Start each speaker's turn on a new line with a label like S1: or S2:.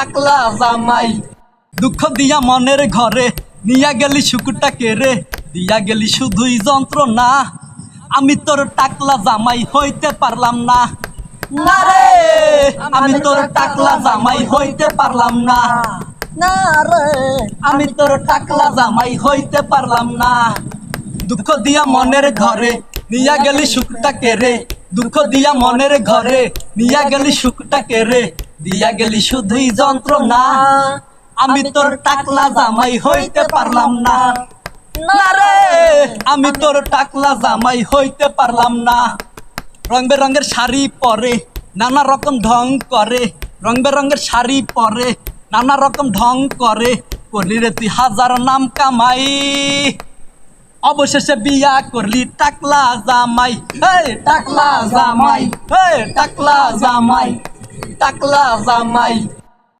S1: টাকলা জামাই। দুঃখ দিয়া মনের ঘরে নিয়া গেলি শুকুরটা কেড়ে দিয়া গেলি শুধুই যন্ত্রণা। আমি তোর টাকলা জামাই হইতে পারলাম না। না রে আমি তোর টাকলা জামাই হইতে পারলাম না।
S2: না। রে
S1: আমি তোর টাকলা জামাই হইতে পারলাম না। দুঃখ দিয়া মনের ঘরে নিয়া গেলি সুখটা কেড়ে দুঃখ দিয়া মনের ঘরে নিয়া গেলি সুখটা কেড়ে দিয়া গেলি শুধুই যন্ত্রণা। আমি তোর টাকলা জামাই হইতে পারলাম না। না রে, আমি তোর টাকলা জামাই হইতে পারলাম না। রং বেরঙের শাড়ি পরে নানা রকম ঢং করে। রং বেরঙের শাড়ি পরে নানা রকম ঢং করে। করলি রে তুই হাজার নাম কামাই। অবশেষে বিয়া করলি টাকলা জামাই। টাকলা জামাই টাকলা জামাই। টাকলা জামাই